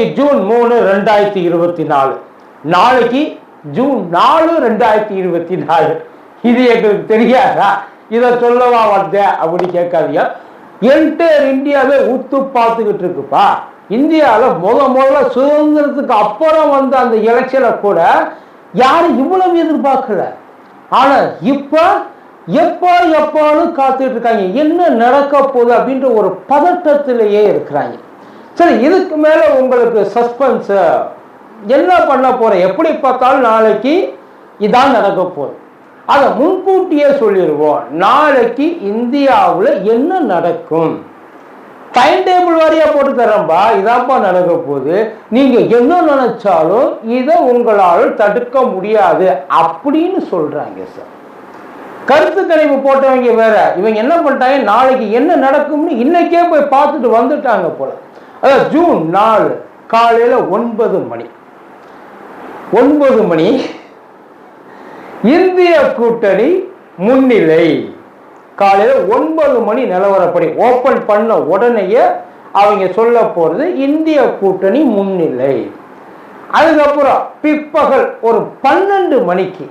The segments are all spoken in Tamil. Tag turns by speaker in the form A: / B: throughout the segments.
A: இன்னைக்கு ஜூன் மூணு ரெண்டாயிரத்தி இருபத்தி நாலு. நாளைக்கு ஜூன் நாலு ரெண்டாயிரத்தி இருபத்தி நாலு. இது எங்களுக்கு தெரியாதா? இதை சொல்லவா வந்தேன் அப்படின்னு கேட்காதீங்க. என்டையர் இந்தியாவே உத்து பார்த்துக்கிட்டு இருக்குப்பா. இந்தியாவில் முத முதல்ல சுதந்திரத்துக்கு அப்புறம் வந்த அந்த எலெக்ஷனை கூட யாரும் இவ்வளவு எதிர்பார்க்கல. ஆனா இப்போ எப்போ எப்போன்னு காத்துட்டு இருக்காங்க. என்ன நடக்க போகுது அப்படின்ற ஒரு பதட்டத்திலேயே இருக்கிறாங்க. சரி இதுக்கு மேல உங்களுக்கு சஸ்பென்ஸ் என்ன பண்ண போற எப்படி பார்த்தாலும் நாளைக்கு இதான் நடக்க போகுது. அதை முன்கூட்டியே சொல்லிடுவோம் நாளைக்கு இந்தியாவில் என்ன நடக்கும்? டைம் டேபிள் வாரியாக போட்டு தரேன்பா இதாப்பா நடக்க போகுது. நீங்கள் என்ன நினைச்சாலும் இதை உங்களால் தடுக்க முடியாது அப்படின்னு சொல்கிறாங்க சார் கருத்து கணிப்பு போட்டவங்க வேற இவங்க என்ன பண்ணிட்டாங்க நாளைக்கு என்ன நடக்கும்னு இன்னைக்கே போய் பார்த்துட்டு வந்துட்டாங்க போல. அதாவது ஜூன் நாலு காலையில் ஒன்பது மணி. ஒன்பது மணி. இந்திய கூட்டணி முன்னிலை. காலையில் ஒன்பது மணி நிலவரப்படி ஓப்பன் பண்ண உடனேயே அவங்க சொல்ல போகிறது இந்திய கூட்டணி முன்னிலை. அதுக்கப்புறம் பிற்பகல் ஒரு பன்னெண்டு மணிக்கு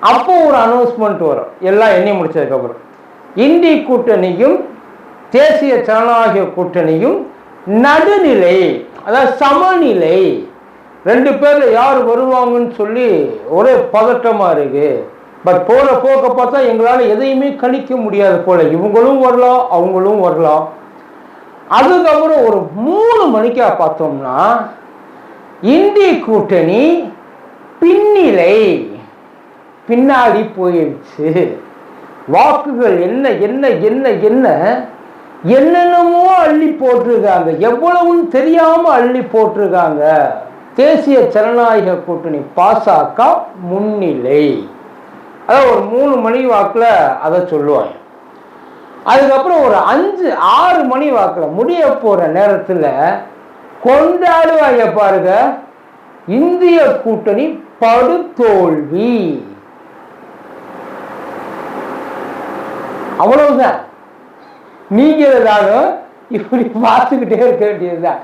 A: அப்போ ஒரு அனௌன்ஸ்மெண்ட் வரும். எல்லாம் எண்ணி முடிச்சதுக்கப்புறம். இந்தி கூட்டணியும் தேசிய ஜனநாயக கூட்டணியும் நடுநிலை அதாவது சமநிலை. ரெண்டு பேர்ல யார் வருவாங்கன்னு சொல்லி ஒரே பதட்டமா இருக்கு. பட் போற போக்க பார்த்தா எங்களால் எதையுமே கணிக்க முடியாது போல. இவங்களும் வரலாம் அவங்களும் வரலாம். அதுக்கப்புறம் ஒரு மூணு மணிக்கா பார்த்தோம்னா இந்தி கூட்டணி பின்னிலை. பின்னாடி போயிடுச்சு வாக்குகள் என்ன என்ன என்ன என்ன? என்னென்னமோ அள்ளி போட்டிருக்காங்க. எவ்வளவுன்னு தெரியாம அள்ளி போட்டிருக்காங்க. தேசிய ஜனநாயக கூட்டணி பாசக முன்னிலை. அதாவது ஒரு மூணு மணி வாக்குல அதை சொல்லுவாங்க. அதுக்கப்புறம் ஒரு அஞ்சு ஆறு மணி வாக்கில் முடிய போற நேரத்தில் கொண்டாடுவாங்க பாருங்க. இந்திய கூட்டணி படுதோல்வி. அவ்வளவுதான். நீங்கள் ஏதாவது இப்படி பார்த்துக்கிட்டே இருக்க வேண்டியதுதான்.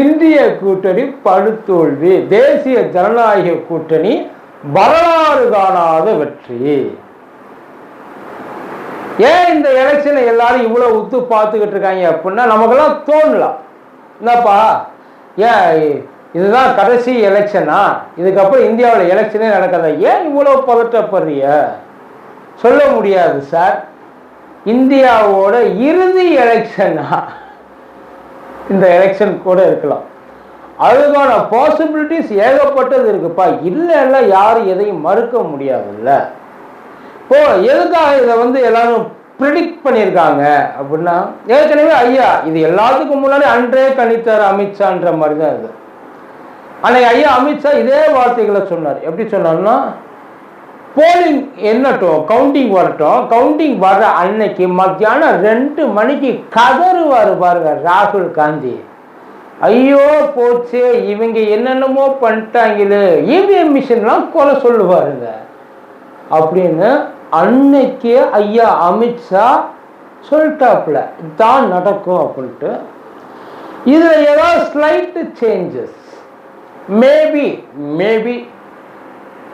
A: இந்திய கூட்டணி படுத்தோல்வி தேசிய ஜனநாயக கூட்டணி வரலாறு காணாத வெற்றி. ஏன் இந்த எலெக்ஷனை எல்லாரும் இவ்வளவு உத்து பார்த்துக்கிட்டு இருக்காங்க அப்படின்னா நமக்கெல்லாம் தோணலாம் என்னப்பா? ஏன் இதுதான் கடைசி எலெக்ஷனா? இதுக்கப்புறம் இந்தியாவில் எலெக்ஷனே நடக்காதா? ஏன் இவ்வளோ பதட்டப்படுறிய? சொல்ல முடியாது சார். இந்தியாவோட இறுதி எலெக்ஷனா இந்த எலெக்ஷன் கூட இருக்கலாம். அதுக்கான பாசிபிலிட்டிஸ் ஏகப்பட்டது இருக்குப்பா. இல்லை இல்லை யாரும் எதையும் மறுக்க முடியாதுல்ல. இப்போ எதுக்காக இதை வந்து எல்லாரும் ப்ரிடிக்ட் பண்ணியிருக்காங்க அப்படின்னா ஏற்கனவே ஐயா இது எல்லாத்துக்கும் முன்னாடி அன்றே கணித்தார் அமித்ஷான்ற மாதிரி தான் இது. அன்னைக்கு ஐயா அமித்ஷா இதே வார்த்தைகளை சொன்னார். எப்படி சொன்னார்னா போலிங் என்னட்டும் கவுண்டிங் வரட்டும் கவுண்டிங் வர அன்னைக்கு மத்தியானம் ரெண்டு மணிக்கு கதறுவார் பாருங்க ராகுல் காந்தி. ஐயோ போச்சு இவங்க என்னென்னமோ பண்ணிட்டாங்களே இவிஎம் மிஷின்லாம் கொலை சொல்லுவாருங்க. அப்படின்னு அன்னைக்கு ஐயா அமித்ஷா சொல்லிட்டாப்புல தான் நடக்கும் அப்படின்ட்டு. இதில் ஏதாவது ஸ்லைட்டு சேஞ்சஸ் மேபி மேபி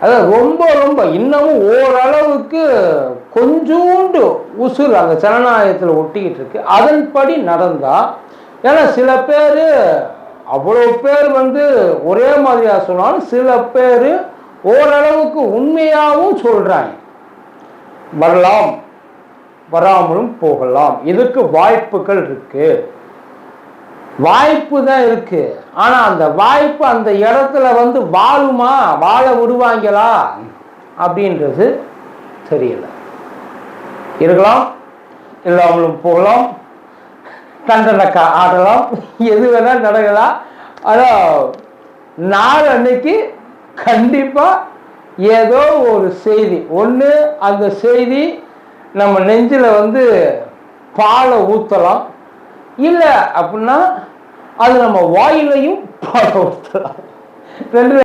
A: அதாவது ரொம்ப ரொம்ப இன்னமும் ஓரளவுக்கு கொஞ்சோண்டு உசுர் அந்த ஜனநாயகத்தில் ஒட்டிக்கிட்டு இருக்கு. அதன்படி நடந்தால் ஏன்னா சில பேர் அவ்வளோ பேர் வந்து ஒரே மாதிரியாக சொன்னாலும் சில பேர் ஓரளவுக்கு உண்மையாகவும் சொல்கிறாங்க வரலாம் வராமலும் போகலாம். இதுக்கு வாய்ப்புகள் இருக்குது வாய்ப்பு தான் இருக்கு. ஆனா அந்த வாய்ப்பு அந்த இடத்துல வந்து வாழுமா? வாழ விடுவாங்களா அப்படின்றது தெரியல. இருக்கலாம். இல்லாமலும் போகலாம். தண்டனக்கா ஆடலாம். எது வேணா நடக்கலாம். ஆனால் நாள் அன்னைக்கு கண்டிப்பா ஏதோ ஒரு செய்தி. ஒன்று அந்த செய்தி நம்ம நெஞ்சில் வந்து பாலை ஊற்றலாம் இல்லை அப்படின்னா அது நம்ம வாயிலையும் பாலை ரெண்டு